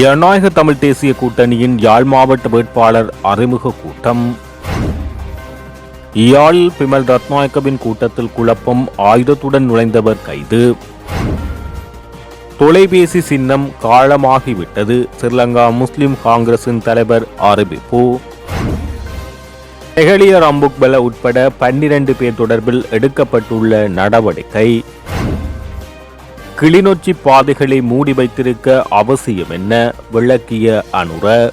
ஜனநாயக தமிழ் தேசிய கூட்டணியின் யாழ் மாவட்ட வேட்பாளர் அறிமுக கூட்டம். யாழ் பிமல் ரத்நாயக்கவின் கூட்டத்தில் குழப்பம் ஆயுதத்துடன் நுழைந்தவர் கைது. தொலைபேசி சின்னம் காலமாகிவிட்டது. ஸ்ரீலங்கா முஸ்லிம் காங்கிரசின் தலைவர் அறிவிப்பு. நெகலிய அம்புக்பல உட்பட பன்னிரண்டு பேர் தொடர்பில் எடுக்கப்பட்டுள்ள நடவடிக்கை. கிளிநொச்சி பாதைகளை மூடி வைத்திருக்க அவசியம் என்ன? விளக்கிய அனுர.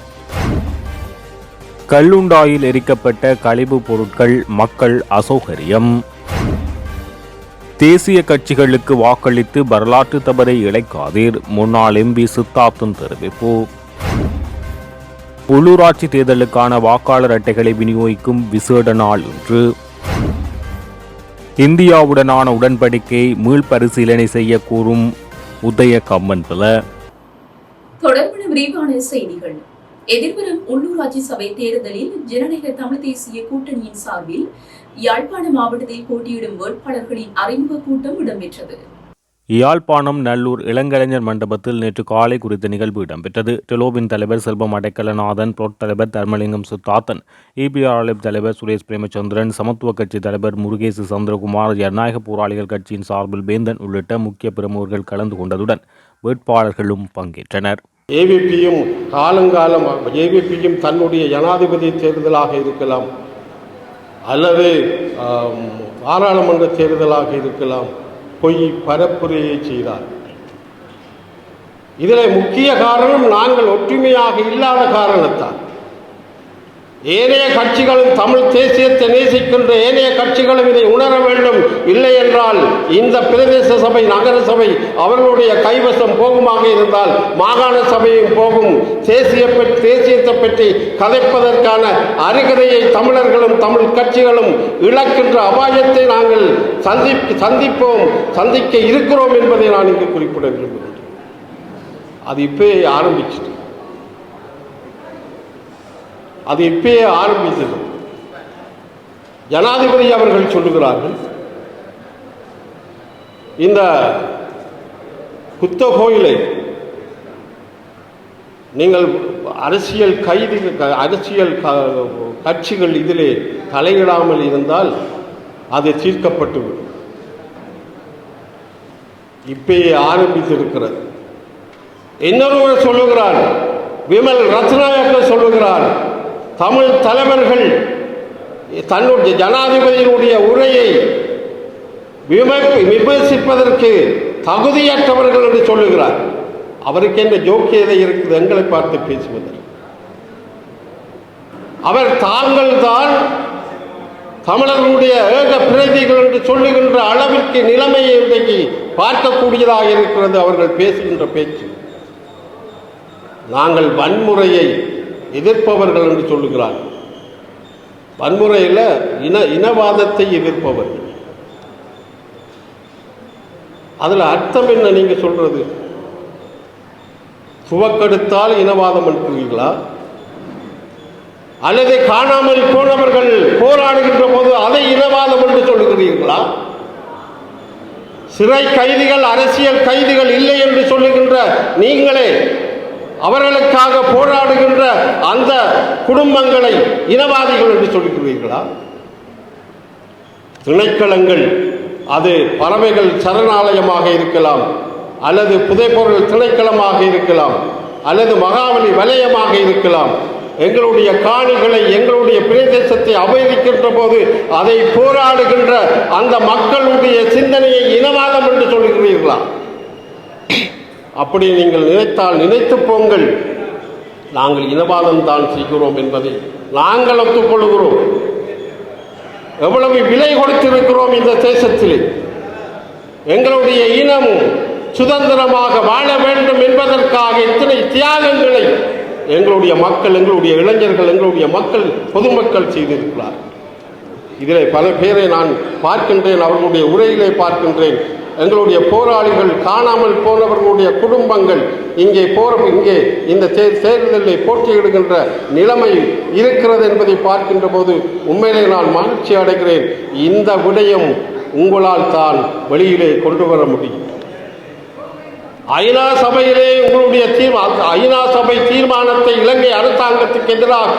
கல்லுண்டாயில் எரிக்கப்பட்ட கழிவுப் பொருட்கள் மக்கள் அசௌகரியம். தேசிய கட்சிகளுக்கு வாக்களித்து வரலாற்று தவறை இழைக்காதீர். முன்னாள் எம்பி சித்தார்த்தன் தெரிவிப்பு. உள்ளூராட்சி தேர்தலுக்கான வாக்காளர் அட்டைகளை விநியோகிக்கும் விசேட நாள் இன்று. இந்தியாவுடனான உடன்படிக்கை மீள்பரிசீலனை செய்ய கூறும் உதய கம்மன்பல தொடர்பான விரிவான செய்திகள். எதிர்வரும் உள்ளூராட்சி சபை தேர்தலில் ஜனநாயக தமிழ் தேசிய கூட்டணியின் சார்பில் யாழ்ப்பாண மாவட்டத்தில் போட்டியிடும் வேட்பாளர்களின் அறிமுக கூட்டம் இடம்பெற்றது. யாழ்ப்பாணம் நல்லூர் இளங்கலைஞர் மண்டபத்தில் நேற்று காலை குறித்த நிகழ்வு இடம்பெற்றது. டெலோவின் தலைவர் செல்வம் அடைக்கலநாதன் புரட் தலைவர் தர்மலிங்கம் சுத்தாத்தன் இபிஆர்எஃப் தலைவர் சுரேஷ் பிரேமச்சந்திரன் சமத்துவ கட்சி தலைவர் முருகேசு சந்திரகுமார் ஜனநாயக போராளிகள் கட்சியின் சார்பில் வேந்தன் உள்ளிட்ட முக்கிய பிரமுகர்கள் கலந்து கொண்டதுடன் வேட்பாளர்களும் பங்கேற்றனர். ஏவிபியும் காலங்காலம் ஏவிபியும் தன்னுடைய ஜனாதிபதி தேர்தலாக இருக்கலாம் அல்லது பாராளுமன்ற தேர்தலாக இருக்கலாம். பொய் பரப்புரையை செய்தார். இதில் முக்கிய காரணம் நாங்கள் ஒற்றுமையாக இல்லாத காரணத்தால். ஏனைய கட்சிகளும் தமிழ் தேசியத்தை நேசிக்கின்ற ஏனைய கட்சிகளும் இதை உணர வேண்டும். இல்லை என்றால் இந்த பிரதேச சபை நகர சபை அவர்களுடைய கைவசம் போகுமாக இருந்தால் மாகாண சபையும் போகும். தேசிய தேசியத்தை பற்றி கதைப்பதற்கான அருகதையை தமிழர்களும் தமிழ் கட்சிகளும் இழக்கின்ற அபாயத்தை நாங்கள் சந்தி சந்திப்போம் சந்திக்க இருக்கிறோம் என்பதை நான் இங்கு குறிப்பிட விரும்புகிறேன். அது இப்பயே ஆரம்பிச்சு அது இப்பயே ஆரம்பித்தது. ஜனாதிபதி அவர்கள் சொல்லுகிறார்கள் இந்த குத்த கோயிலை நீங்கள் அரசியல் கைது அரசியல் க- கட்சிகள் இதிலே தலையிடாமல் இருந்தால் அது தீர்க்கப்பட்டுவிடும். இப்பயே ஆரம்பித்திருக்கிறது. இன்னொருவர் சொல்லுகிறார் விமல் ரத்நாயக்க சொல்லுகிறார் தமிழ் தலைவர்கள் தன்னுடைய ஜனாதிபதியினுடைய உரையை விமர்சிப்பதற்கு தகுதியற்றவர்கள் என்று சொல்லுகிறார். அவருக்கு என்ன ஜோக்கியதை இருக்குது எங்களை பார்த்து பேசுவதற்கு. அவர் தாங்கள் தான் தமிழர்களுடைய ஏக பிரதிகள் என்று சொல்லுகின்ற அளவிற்கு நிலைமையை இன்றைக்கு பார்க்கக்கூடியதாக இருக்கிறது அவர்கள் பேசுகின்ற பேச்சு. நாங்கள் வன்முறையை எதிர்ப்பவர்கள் என்று சொல்லுகிறார். வன்முறையில் இன இனவாதத்தை எதிர்ப்பவர்கள் அதில் அர்த்தம் என்ன நீங்கள் சொல்கிறது துவக்கெடுத்தால் இனவாதம் இருக்கிறீர்களா அல்லது காணாமல் போனவர்கள் போராடுகின்ற போது அதை இனவாதம் என்று சொல்லுகிறீர்களா? சிறை கைதிகள் அரசியல் கைதிகள் இல்லை என்று சொல்லுகின்ற நீங்களே அவர்களுக்காக போராடுகின்ற அந்த குடும்பங்களை இனவாதிகள் என்று சொல்லிக்கிறீர்களா திணைக்களங்கள் அது பறவைகள் சரணாலயமாக இருக்கலாம் அல்லது புதைப்பொருள் திணைக்களமாக இருக்கலாம் அல்லது மகாவலி வலயமாக இருக்கலாம் எங்களுடைய காணிகளை எங்களுடைய பிரதேசத்தை அபகரிக்கின்ற போது அதை போராடுகின்ற அந்த மக்களுடைய சிந்தனையை இனவாதம் என்று சொல்லுகிறீர்களா அப்படி நீங்கள் நினைத்தால் நினைத்து போங்கள். நாங்கள் இனவாதம் தான் செய்கிறோம் என்பதை நாங்கள் ஒத்துக்கொள்கிறோம். எவ்வளவு விலை கொடுத்திருக்கிறோம் இந்த தேசத்தில். எங்களுடைய இனம் சுதந்திரமாக வாழ வேண்டும் என்பதற்காக இத்தனை தியாகங்களை எங்களுடைய மக்கள் எங்களுடைய இளைஞர்கள் எங்களுடைய மக்கள் பொதுமக்கள் செய்திருக்கிறார் இதில் பல பேரை நான் பார்க்கின்றேன் அவர்களுடைய உரையிலே பார்க்கின்றேன். எங்களுடைய போராளிகள் காணாமல் போனவர்களுடைய குடும்பங்கள் இங்கே போற இங்கே இந்த தே- தேர்தலில் போட்டியிடுகின்ற நிலைமை இருக்கிறது என்பதை பார்க்கின்ற போது உண்மையிலே நான் மகிழ்ச்சி அடைகிறேன். இந்த விடயம் உங்களால் தான் வெளியிலே கொண்டு வர முடியும். ஐநா சபையிலே உங்களுடைய தீர்மா ஐநா சபை தீர்மானத்தை இலங்கை அரசாங்கத்துக்கு எதிராக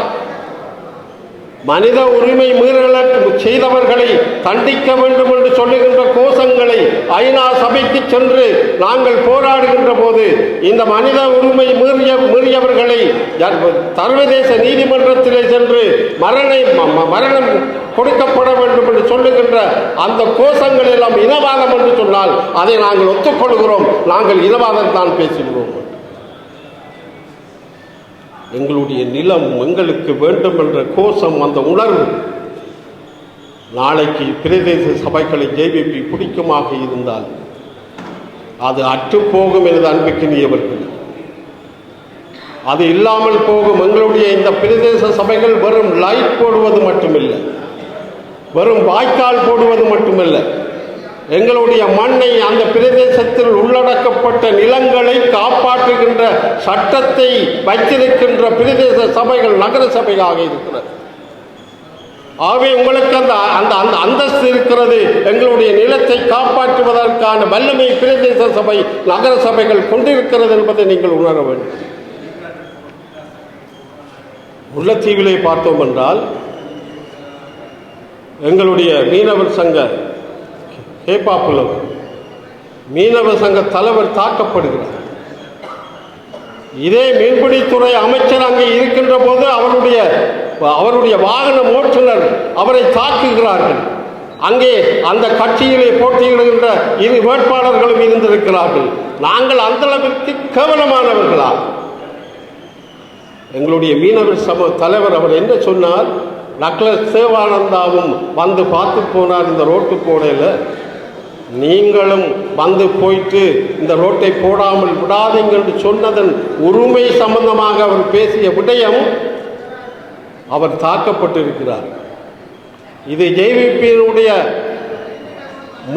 மனித உரிமை மீறலை செய்தவர்களை தண்டிக்க வேண்டும் என்று சொல்லுகின்ற கோஷங்களை ஐநா சபைக்கு சென்று நாங்கள் போராடுகின்ற போது இந்த மனித உரிமை மீறிய மீறியவர்களை சர்வதேச நீதிமன்றத்திலே சென்று மரண ம- மரணம் கொடுக்கப்பட வேண்டும் என்று சொல்லுகின்ற அந்த கோஷங்கள் எல்லாம் இனவாதம் என்று சொன்னால் அதை நாங்கள் ஒத்துக்கொள்கிறோம். நாங்கள் இனவாதம் தான் பேசுகிறோம். எங்களுடைய நிலம் எங்களுக்கு வேண்டும் என்ற கோஷம் அந்த உணர்வு நாளைக்கு பிரதேச சபைகளை ஜேபிபி பிடிக்குமாக இருந்தால் அது அற்றுப்போகும் எனது அன்புக்கினியவர்கள் அது இல்லாமல் போகும் எங்களுடைய இந்த பிரதேச சபைகள் வெறும் லைட் போடுவது மட்டுமில்லை. வெறும் வாய்க்கால் போடுவது மட்டுமில்லை. எங்களுடைய மண்ணை அந்த பிரதேசத்தில் உள்ளடக்கப்பட்ட நிலங்களை காப்பாற்றுகின்ற சட்டத்தை வைத்திருக்கின்ற பிரதேச சபைகள் நகர சபையாக இருக்கிறது. ஆகவே உங்களுக்கு அந்த அந்த அந்த அந்தஸ்து இருக்கிறது. எங்களுடைய நிலத்தை காப்பாற்றுவதற்கான வல்லமை பிரதேச சபை நகர சபைகள் கொண்டிருக்கிறது என்பதை நீங்கள் உணர வேண்டும். முல்லைத்தீவிலே பார்த்தோம் என்றால் எங்களுடைய மீனவர் சங்க கேப்பாப்புலவர் மீனவ சங்க தலைவர் தாக்கப்படுகிறார். இதே மீன்பிடித்துறை அமைச்சர் அங்கே இருக்கின்ற போது அவருடைய அவருடைய வாகன ஓட்டுநர் அவரை தாக்குகிறார்கள். அங்கே அந்த கட்சியிலே போட்டியிடுகின்ற இரு வேட்பாளர்களும் இருந்திருக்கிறார்கள். நாங்கள் அந்த அளவிற்கு கேவலமானவர்களா? எங்களுடைய மீனவர் சம தலைவர் அவர் என்ன சொன்னார்? நக்ல சேவானந்தாவும் வந்து பார்த்து போனார் இந்த ரோட்டு போடையில் நீங்களும் வந்து போயிட்டு இந்த ரோட்டை போடாமல் விடாதீங்க என்று சொன்னதன் உரிமை சம்பந்தமாக அவர் பேசிய விடயம் அவர் தாக்கப்பட்டிருக்கிறார். இது ஜேவிபியினுடைய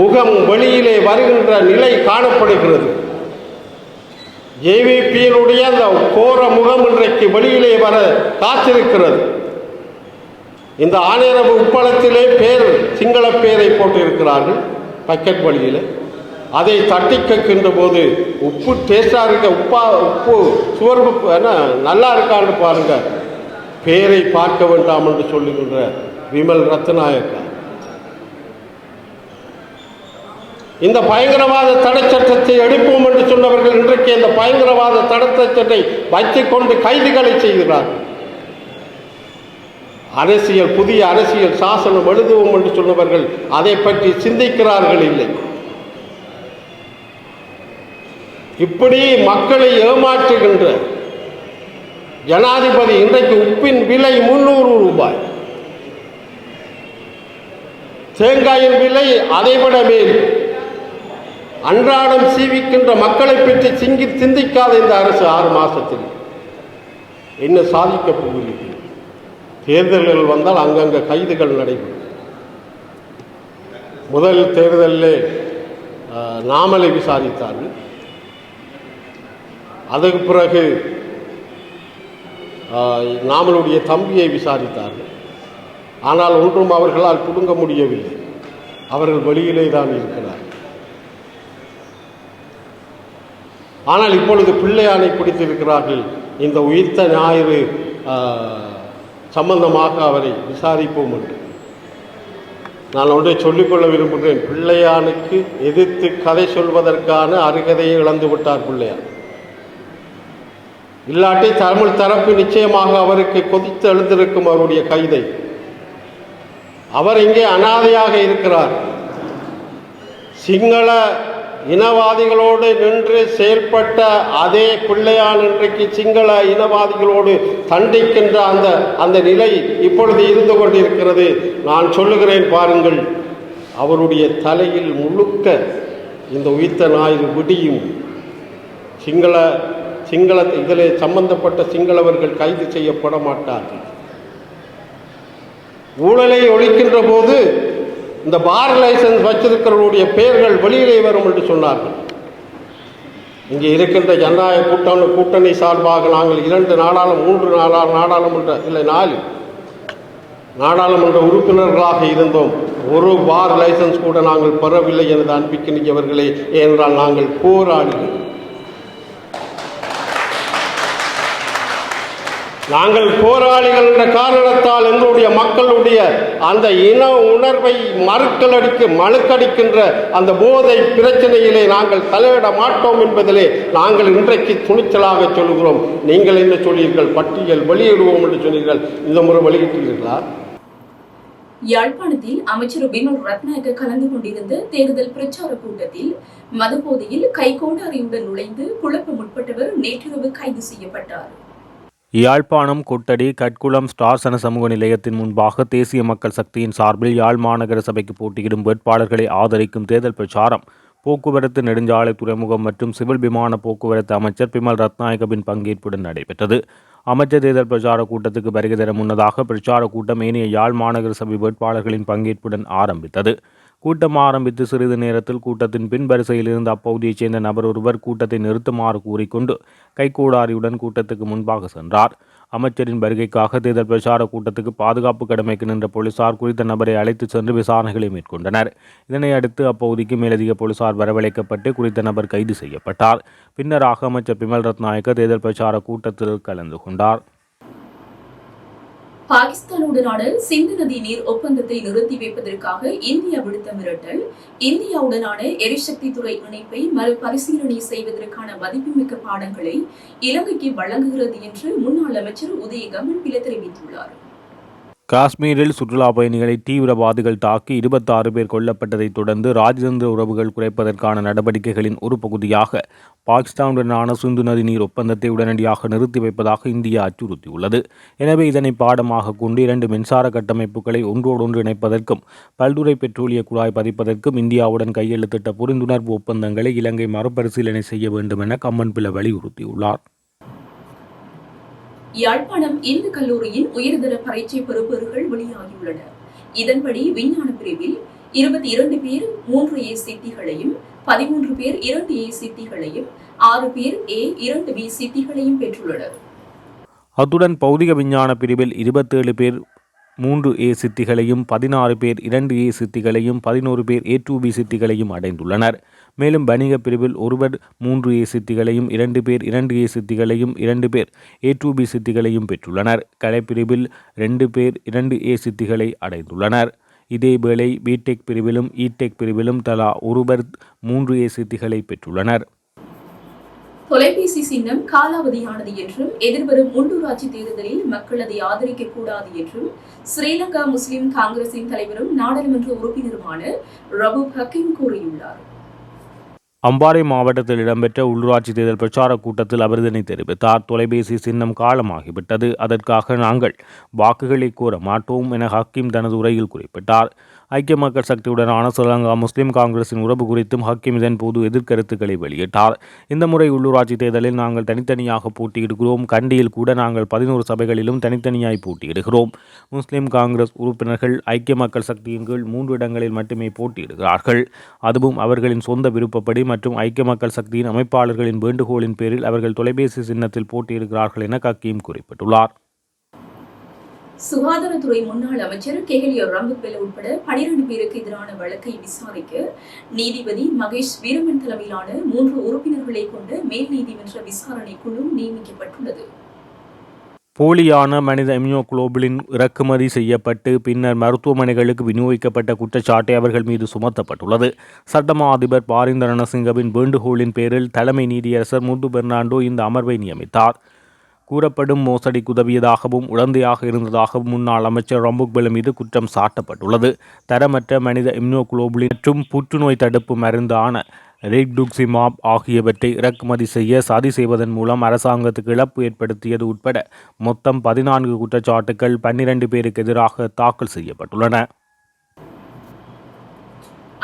முகம் வெளியிலே வருகின்ற நிலை காணப்படுகிறது. ஜேவிபியினுடைய அந்த கோர முகம் இன்றைக்கு வெளியிலே வர காத்திருக்கிறது. இந்த ஆணையரவு உப்பளத்திலே பேர் சிங்கள பேரை போட்டிருக்கிறார்கள். பக்கெட் வழியில். அதை தட்டி கேட்கின்ற போது உப்பு டேஸ்டாக இருக்க உப்பா உப்பு சுவர்ப்பு என்ன நல்லா இருக்கான்னு பாருங்க. பேரை பார்க்க வேண்டாம் என்று சொல்லுகின்ற விமல் ரத்நாயக்கா. இந்த பயங்கரவாத தடை சட்டத்தை எடுப்போம் என்று சொன்னவர்கள் இன்றைக்கு இந்த பயங்கரவாத தடை சட்டத்தை வைத்துக்கொண்டு கைதுகளை செய்கிறார்கள். அரசியல் புதிய அரசியல் சாசனம் எழுதுவோம் என்று சொன்னவர்கள் அதை பற்றி சிந்திக்கிறார்கள் இல்லை. இப்படி மக்களை ஏமாற்றுகின்ற ஜனாதிபதி இன்றைக்கு உப்பின் விலை முன்னூறு ரூபாய். தேங்காயின் விலை அதைவிட மேல். அன்றாடம் சீவிக்கின்ற மக்களை பற்றி சிங்கி சிந்திக்காத இந்த அரசு ஆறு மாசத்தில். என்ன சாதிக்கப் போகிறது தேர்தல்கள் வந்தால் அங்கங்கே கைதுகள் நடைபெறும். முதல் தேர்தலில் நாமலை விசாரித்தார்கள். அதற்கு பிறகு நாமளுடைய தம்பியை விசாரித்தார்கள். ஆனால் ஒன்றும் அவர்களால் புடுங்க முடியவில்லை. அவர்கள் வெளியிலே தான் இருக்கிறார் ஆனால் இப்பொழுது பிள்ளையானை பிடித்திருக்கிறார்கள் இந்த உயிர்த்த ஞாயிறு சம்பந்தமாக அவரை விசாரிப்போம் என்று. நான் ஒன்றை சொல்லிக்கொள்ள விரும்புகிறேன். பிள்ளையானுக்கு எதிர்த்து கதை சொல்வதற்கான அருகதையை இழந்து விட்டார் பிள்ளையார். இல்லாட்டி தமிழ் தரப்பு நிச்சயமாக அவருக்கு கொதித்து எழுந்திருக்கும் அவருடைய கைதை. அவர் இங்கே அனாதையாக இருக்கிறார். சிங்கள இனவாதிகளோடு நின்று செயல்பட்ட அதே பிள்ளையான் இன்றைக்கு சிங்கள இனவாதிகளோடு தண்டிக்கின்ற அந்த அந்த நிலை இப்பொழுது இருந்து கொண்டிருக்கிறது. நான் சொல்லுகிறேன் பாருங்கள் அவருடைய தலையில் முழுக்க இந்த உயிர்த்த ஞாயிறு விடியும். சிங்கள சிங்கள இதில் சம்பந்தப்பட்ட சிங்களவர்கள் கைது செய்யப்பட மாட்டார்கள். ஊழலை ஒழிக்கின்ற போது இந்த பார் லைசன்ஸ் வச்சிருக்கிறவருடைய பெயர்கள் வெளியிலே வரும் என்று சொன்னார்கள். இங்கே இருக்கின்ற ஜனநாயக கூட்டணி கூட்டணி சார்பாக நாங்கள் இரண்டு நாடாளும் மூன்று நாடா நாடாளுமன்ற இல்லை நாலு நாடாளுமன்ற உறுப்பினர்களாக இருந்தோம். ஒரு பார் லைசன்ஸ் கூட நாங்கள் பெறவில்லை எனது அன்பிக்கின்றவர்களே ஏனென்றால் நாங்கள் போராடுகிறோம் நாங்கள் போராளிகள் என்ற காரணத்தால் எங்களுடைய மக்களுடைய அந்த இன உணர்வை மறுக்கலடிக்கு மழுக்கடிக்கின்ற அந்த போதை பிரச்சனையிலே நாங்கள் தலையிட மாட்டோம் என்பதிலே நாங்கள் இன்றைக்கு துணிச்சலாக சொல்கிறோம். நீங்கள் என்ன சொன்னீர்கள் பட்டியல் வெளியிடுவோம் என்று சொன்னீர்கள். இந்த முறை வெளியிட்டீர்களா யாழ்ப்பாணத்தில் அமைச்சர் வினோல் ரத்நாயக்க கலந்து கொண்டிருந்த தேர்தல் பிரச்சார கூட்டத்தில் மதுபோதையில் கைகோடாரியுடன் நுழைந்து குழப்ப முற்பட்டவர் நேற்றிரவு கைது செய்யப்பட்டார். யாழ்ப்பாணம் கொட்டடி கட்குளம் ஸ்டார் சன சமூக நிலையத்தின் முன்பாக தேசிய மக்கள் சக்தியின் சார்பில் யாழ் மாநகர சபைக்கு போட்டியிடும் வேட்பாளர்களை ஆதரிக்கும் தேர்தல் பிரச்சாரம். போக்குவரத்து நெடுஞ்சாலை துறைமுகம் மற்றும் சிவில் விமான போக்குவரத்து அமைச்சர் பிமல் ரத்நாயகவின் பங்கேற்புடன் நடைபெற்றது. அமைச்சர் தேர்தல் பிரச்சார கூட்டத்துக்கு வருகை தர முன்னதாக பிரச்சார கூட்டம் ஏனைய யாழ் மாநகர சபை வேட்பாளர்களின் பங்கேற்புடன் ஆரம்பித்தது. கூட்டம் ஆரம்பித்து சிறிது நேரத்தில் கூட்டத்தின் பின்வரிசையில் இருந்த அப்பகுதியைச் சேர்ந்த நபர் ஒருவர் கூட்டத்தை நிறுத்துமாறு கூறிக்கொண்டு கைகூடாரியுடன் கூட்டத்துக்கு முன்பாக சென்றார். அமைச்சரின் வருகைக்காக தேர்தல் பிரச்சார கூட்டத்துக்கு பாதுகாப்பு கடமைக்கு நின்ற போலீசார் குறித்த நபரை அழைத்து சென்று விசாரணைகளை மேற்கொண்டனர். இதனை அடுத்து அப்பகுதிக்கு மேலதிக போலீசார் வரவழைக்கப்பட்டு குறித்த நபர் கைது செய்யப்பட்டார். பின்னராக அமைச்சர் பிமல் ரத்நாயக்க தேர்தல் பிரச்சார கூட்டத்தில் கலந்து கொண்டார். பாகிஸ்தானுடனான சிந்து நதி நீர் ஒப்பந்தத்தை நிறுத்தி வைப்பதற்காக இந்தியா விடுத்த மிரட்டல் இந்தியாவுடனான எரிசக்தி துறை இணைப்பை மறுபரிசீலனை செய்வதற்கான மதிப்புமிக்க பாடங்களை இலங்கைக்கு வழங்குகிறது என்று முன்னாள் அமைச்சர் உதயகமன் பில தெரிவித்துள்ளார். காஷ்மீரில் சுற்றுலா பயணிகளை தீவிரவாதிகள் தாக்கி இருபத்தாறு பேர் கொல்லப்பட்டதைத் தொடர்ந்து ராஜதந்திர உறவுகள் குறைப்பதற்கான நடவடிக்கைகளின் ஒரு பகுதியாக பாகிஸ்தானுடனான சிந்து நதி நீர் ஒப்பந்தத்தை உடனடியாக நிறுத்தி வைப்பதாக இந்தியா அச்சுறுத்தியுள்ளது. எனவே இதனை பாடமாக கொண்டு இரண்டு மின்சார கட்டமைப்புகளை ஒன்றோடொன்று இணைப்பதற்கும் பல்துறை பெட்ரோலிய குழாய் பதிப்பதற்கும் இந்தியாவுடன் கையெழுத்திட்ட புரிந்துணர்வு ஒப்பந்தங்களை இலங்கை மறுபரிசீலனை செய்ய வேண்டும் என கம்மன் பில வலியுறுத்தியுள்ளார். யாழ்ப்பாணம் இந்து கல்லூரியின் உயர்தர பரீட்சை பெறுபவர்கள் வெளியாகியுள்ளனர் இதன்படி விஞ்ஞான பிரிவில் இருபத்தி இரண்டு பேர் மூன்று ஏ சித்திகளையும் பதிமூன்று பேர் இரண்டு ஏ சித்திகளையும் ஆறு பேர் ஏ இரண்டு பி சித்திகளையும் பெற்றுள்ளனர். அத்துடன் பௌதிக விஞ்ஞான பிரிவில் இருபத்தேழு பேர் மூன்று ஏ சித்திகளையும் பதினாறு பேர் இரண்டு ஏ சித்திகளையும் பதினோரு பேர் ஏ டூ பி சித்திகளையும் அடைந்துள்ளனர். மேலும் வணிக பிரிவில் ஒருவர் மூன்று ஏ சித்திகளையும் இரண்டு பேர் இரண்டு ஏ சித்திகளையும் இரண்டு பேர் ஏ டூ பி சித்திகளையும் பெற்றுள்ளனர். கலைப்பிரிவில் ரெண்டு பேர் இரண்டு ஏ சித்திகளை அடைந்துள்ளனர். இதேவேளை பிடெக் பிரிவிலும் இடெக் பிரிவிலும் தலா ஒருவர் மூன்று ஏ சித்திகளை பெற்றுள்ளனர். தொலைபேசி சின்னம் காலாவதியானது என்றும் எதிர்வரும் உள்ளூராட்சி தேர்தலில் மக்கள் அதை ஆதரிக்க கூடாது என்றும் ஸ்ரீலங்கா முஸ்லிம் காங்கிரசின் தலைவரும் நாடாளுமன்ற உறுப்பினருமான ரபு ஹக்கீம் கூறியுள்ளார். அம்பாறை மாவட்டத்தில் இடம்பெற்ற உள்ளூராட்சி தேர்தல் பிரச்சார கூட்டத்தில் அவர் இதனை தெரிவித்தார். தொலைபேசி சின்னம் காலமாகிவிட்டது. அதற்காக நாங்கள் வாக்குகளை கோர மாட்டோம் என ஹக்கீம் தனது உரையில் குறிப்பிட்டார். ஐக்கிய மக்கள் சக்தியுடனான ஸ்ரீலங்கா முஸ்லீம் காங்கிரசின் உறவு குறித்தும் ஹக்கீம் இதன் போது எதிர்கருத்துக்களை வெளியிட்டார். இந்த முறை உள்ளூராட்சி தேர்தலில் நாங்கள் தனித்தனியாக போட்டியிடுகிறோம். கண்டியில் கூட நாங்கள் பதினோரு சபைகளிலும் தனித்தனியாய் போட்டியிடுகிறோம். முஸ்லிம் காங்கிரஸ் உறுப்பினர்கள் ஐக்கிய மக்கள் சக்தியின் கீழ் மூன்று இடங்களில் மட்டுமே போட்டியிடுகிறார்கள். அதுவும் அவர்களின் சொந்த விருப்பப்படி மற்றும் ஐக்கிய மக்கள் சக்தியின் அமைப்பாளர்களின் வேண்டுகோளின் பேரில் அவர்கள் தொலைபேசி சின்னத்தில் போட்டியிடுகிறார்கள் என ஹக்கீம் குறிப்பிட்டுள்ளார். சுகாதாரத்துறை முன்னாள் அமைச்சர் கேகலியோ ரம்புக்வெல உட்பட பனிரெண்டு பேருக்கு எதிரான வழக்கை விசாரிக்க நீதிபதி மகேஷ் வீரமன் தலைமையிலான மூன்று உறுப்பினர்களை கொண்ட மேல் நீதிமன்ற விசாரணை குழு நியமிக்கப்பட்டுள்ளது. போலியான மனித இம்யூனோகுளோபுலின் இறக்குமதி செய்யப்பட்டு பின்னர் மருத்துவமனைகளுக்கு விநியோகிக்கப்பட்ட குற்றச்சாட்டை அவர்கள் மீது சுமத்தப்பட்டுள்ளது. சட்டமா அதிபர் பாரிந்தரணசிங்கவின் வேண்டுகோளின் பேரில் தலைமை நீதியரசர் முந்து பெர்னாண்டோ இந்த அமர்வை நியமித்தார். கூறப்படும் மோசடிக்கு உதவியதாகவும் உடந்தையாக இருந்ததாகவும் முன்னாள் அமைச்சர் ரம்புக்பெல மீது குற்றம் சாட்டப்பட்டுள்ளது. தரமற்ற மனித இம்னோகுளோபுலின் மற்றும் புற்றுநோய் தடுப்பு மருந்தான ரெக்டுக்சிமாப் ஆகியவற்றை இறக்குமதி செய்ய சதி செய்வதன் மூலம் அரசாங்கத்துக்கு இழப்பு ஏற்படுத்தியது உட்பட மொத்தம் பதினான்கு குற்றச்சாட்டுகள் பன்னிரண்டு பேருக்கு எதிராக தாக்கல் செய்யப்பட்டுள்ளன.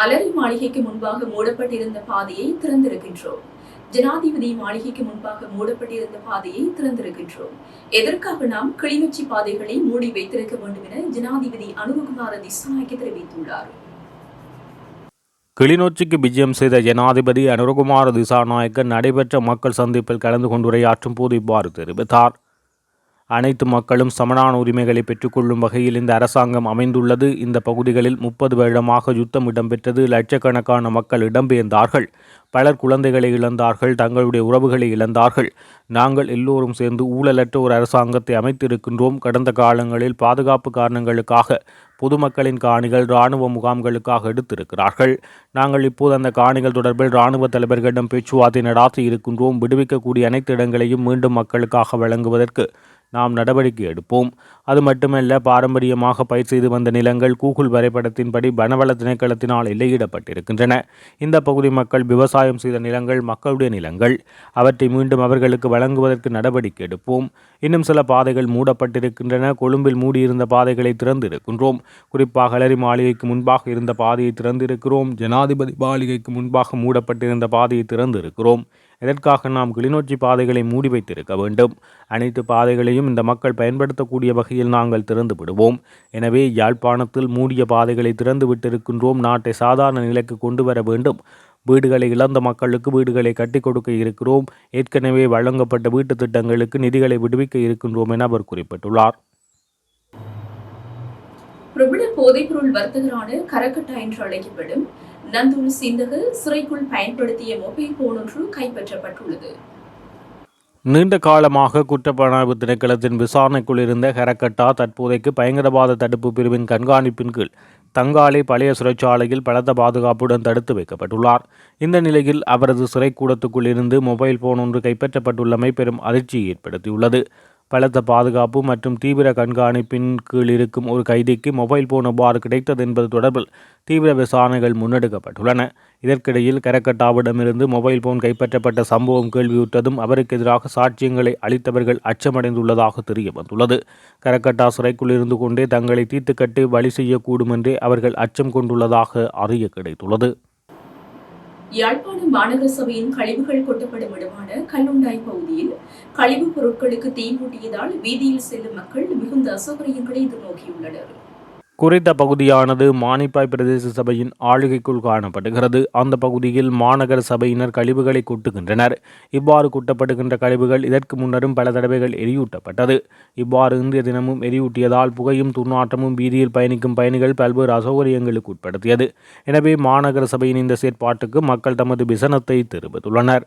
அலரி மாளிகைக்கு முன்பாக மூடப்பட்டிருந்த பாதையை திறந்திருக்கின்றோம். ஜனாதிபதி மாளிகைக்கு முன்பாக மூடப்பட்டிருந்த பாதையை திறந்திருக்கின்றோம். எதற்காக நாம் கிளிநொச்சி பாதைகளை மூடி வைத்திருக்க வேண்டும் என ஜனாதிபதி அனுரகுமார திசாநாயக்க தெரிவித்துள்ளார். கிளிநொச்சிக்கு விஜயம் செய்த ஜனாதிபதி அனுரகுமார திசாநாயக்க நடைபெற்ற மக்கள் சந்திப்பில் கலந்து கொண்டு உரையாற்றும் போது இவ்வாறு தெரிவித்தார். அனைத்து மக்களும் சமனான உரிமைகளை பெற்றுக்கொள்ளும் வகையில் இந்த அரசாங்கம் அமைந்துள்ளது. இந்த பகுதிகளில் முப்பது வருடமாக யுத்தம் இடம்பெற்றது. லட்சக்கணக்கான மக்கள் இடம்பெயர்ந்தார்கள். பலர் குழந்தைகளை இழந்தார்கள். தங்களுடைய உறவுகளை இழந்தார்கள். நாங்கள் எல்லோரும் சேர்ந்து ஊழலற்ற ஒரு அரசாங்கத்தை அமைத்திருக்கின்றோம். கடந்த காலங்களில் பாதுகாப்பு காரணங்களுக்காக பொதுமக்களின் காணிகள் இராணுவ முகாம்களுக்காக எடுத்திருக்கிறார்கள். நாங்கள் இப்போது அந்த காணிகள் தொடர்பில் இராணுவ தலைவர்களிடம் பேச்சுவார்த்தை நடாத்தி இருக்கின்றோம். விடுவிக்கக்கூடிய அனைத்து இடங்களையும் மீண்டும் மக்களுக்காக வழங்குவதற்கு நாம் நடவடிக்கை எடுப்போம். அது மட்டுமல்ல பாரம்பரியமாக பயிர் செய்து வந்த நிலங்கள் கூகுள் வரைபடத்தின்படி வனவள திணைக்களத்தினால் எல்லையிடப்பட்டிருக்கின்றன. இந்த பகுதி மக்கள் விவசாயம் செய்த நிலங்கள் மக்களுடைய நிலங்கள். அவற்றை மீண்டும் அவர்களுக்கு வழங்குவதற்கு நடவடிக்கை எடுப்போம். இன்னும் சில பாதைகள் மூடப்பட்டிருக்கின்றன. கொழும்பில் மூடியிருந்த பாதைகளை திறந்திருக்கின்றோம். குறிப்பாக அலரி மாளிகைக்கு முன்பாக இருந்த பாதையை திறந்திருக்கிறோம். ஜனாதிபதி மாளிகைக்கு முன்பாக மூடப்பட்டிருந்த பாதையை திறந்திருக்கிறோம். இதற்காக நாம் கிளிநொச்சி பாதைகளை மூடி வைத்திருக்க வேண்டும்? அனைத்து பாதைகளையும் இந்த மக்கள் பயன்படுத்தக்கூடிய வகையில் நாங்கள் திறந்து விடுவோம். எனவே யாழ்ப்பாணத்தில் மூடிய பாதைகளை திறந்து விட்டிருக்கின்றோம். நாட்டை சாதாரண நிலைக்கு கொண்டு வர வேண்டும். வீடுகளை இழந்த மக்களுக்கு வீடுகளை கட்டி கொடுக்க இருக்கிறோம். ஏற்கனவே வழங்கப்பட்ட வீட்டுத் திட்டங்களுக்கு நிதிகளை விடுவிக்க இருக்கின்றோம் என அவர் குறிப்பிட்டுள்ளார். பிரபல போதைப்பொருள் வர்த்தகரான கரக்கட்டா என்று அழைக்கப்படும் நந்துல் சிந்தகு சிறைக்குள் பயன்படுத்திய மொபைல் போன் ஒன்று கைப்பற்றப்பட்டுள்ளது. நீண்ட காலமாக குற்றப்புலனாய்வு திணைக்களத்தின் விசாரணைக்குள் இருந்த ஹெரக்கட்டா தற்போதைக்கு பயங்கரவாத தடுப்பு பிரிவின் கண்காணிப்பின் கீழ் தங்காலை பழைய சிறைச்சாலையில் பலத்த பாதுகாப்புடன் தடுத்து வைக்கப்பட்டுள்ளார். இந்த நிலையில் அவரது சிறைக்கூடத்துக்குள் இருந்து மொபைல் போன் ஒன்று கைப்பற்றப்பட்டுள்ளமை பெரும் அதிர்ச்சியை ஏற்படுத்தியுள்ளது. பலத்த பாதுகாப்பு மற்றும் தீவிர கண்காணிப்பின் கீழ் இருக்கும் ஒரு கைதிக்கு மொபைல் போன் எவ்வாறு கிடைத்தது என்பது தொடர்பில் தீவிர விசாரணைகள் முன்னெடுக்கப்பட்டுள்ளன. இதற்கிடையில் கரக்கட்டாவிடமிருந்து மொபைல் போன் கைப்பற்றப்பட்ட சம்பவம் கேள்வியுற்றதும் அவருக்கு எதிராக சாட்சியங்களை அளித்தவர்கள் அச்சமடைந்துள்ளதாக தெரிய வந்துள்ளது கரக்கட்டா சிறைக்குள் இருந்து கொண்டே தங்களை தீர்த்துக்கட்டி வழி செய்யக்கூடும் என்றே அவர்கள் அச்சம் கொண்டுள்ளதாக அறிய கிடைத்துள்ளது. யாழ்ப்பாணம் மாநகர சபையின் கழிவுகள் கொட்டப்படும் இடமான கல்லுண்டாய் பகுதியில் கழிவுப் பொருட்களுக்கு தீ மூட்டியதால் வீதியில் செல்லும் மக்கள் மிகுந்த அசௌகரியங்களை எதிர்நோக்கியுள்ளனர். குறித்த பகுதியானது மானிப்பாய் பிரதேச சபையின் ஆளுகைக்குள் காணப்படுகிறது. அந்த பகுதியில் மாநகர சபையினர் கழிவுகளை கூட்டுகின்றனர். இவ்வாறு கூட்டப்படுகின்ற கழிவுகள் இதற்கு முன்னரும் பல தடவைகள் எரியூட்டப்பட்டது. இவ்வாறு இன்றைய தினமும் எரியூட்டியதால் புகையும் துர்நாற்றமும் வீதியில் பயணிக்கும் பயணிகள் பல்வேறு அசௌகரியங்களுக்கு உட்படுத்தியது. எனவே மாநகர சபையின் இந்த செயற்பாட்டுக்கு மக்கள் தமது விசனத்தை தெரிவித்துள்ளனர்.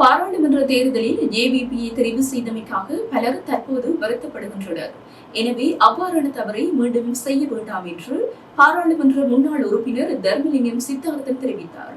பாராளுமன்ற தேர்தலில் ஜேவிபியை தெரிவு செய்தமைக்காக பலர் தற்போது வருத்தப்படுகின்றனர். எனவே அவ்வாறான தவறை மீண்டும் செய்ய வேண்டாம் என்று பாராளுமன்ற முன்னாள் உறுப்பினர் தர்மலிங்கம் சித்தார்த்தன் தெரிவித்தார்.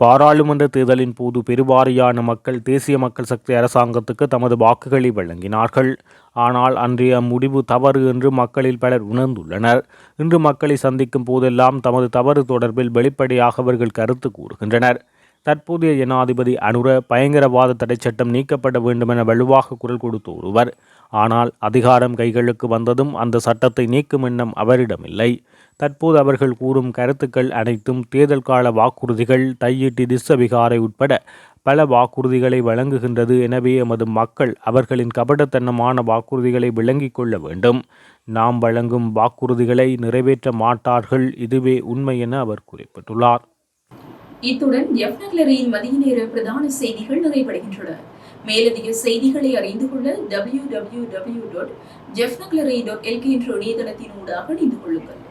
பாராளுமன்ற தேர்தலின் போது பெருவாரியான மக்கள் தேசிய மக்கள் சக்தி அரசாங்கத்துக்கு தமது வாக்குகளை வழங்கினார்கள். ஆனால் அன்றைய முடிவு தவறு என்று மக்களில் பலர் உணர்ந்துள்ளனர். இன்று மக்களை சந்திக்கும் போதெல்லாம் தமது தவறு தொடர்பில் வெளிப்படையாக அவர்கள் கருத்து கூறுகின்றனர். தற்போதைய ஜனாதிபதி அனுர பயங்கரவாத தடை சட்டம் நீக்கப்பட வேண்டுமென வலுவாக குரல் கொடுத்த ஒருவர் ஆனால் அதிகாரம் கைகளுக்கு வந்ததும் அந்த சட்டத்தை நீக்கும் எண்ணம் அவரிடமில்லை. தற்போது அவர்கள் கூறும் கருத்துக்கள் அனைத்தும் தேர்தல் கால வாக்குறுதிகள் தையிட்டி திஸ்ஸவிகாரை உட்பட பல வாக்குறுதிகளை வழங்குகின்றது எனவே எமது மக்கள் அவர்களின் கபடத்தனமான வாக்குறுதிகளை விளங்கிக் கொள்ள வேண்டும். நாம் வழங்கும் வாக்குறுதிகளை நிறைவேற்ற மாட்டார்கள் இதுவே உண்மை என அவர் குறிப்பிட்டுள்ளார். இத்துடன் எஃப் நகலரியின் மதிய நேர பிரதான செய்திகள் நிறைவடைகின்றன. மேலதிக செய்திகளை அறிந்து கொள்ள W W W dot jeff dot LK என்ற இணையதளத்தினூடாக இணைந்து கொள்ளுங்கள்.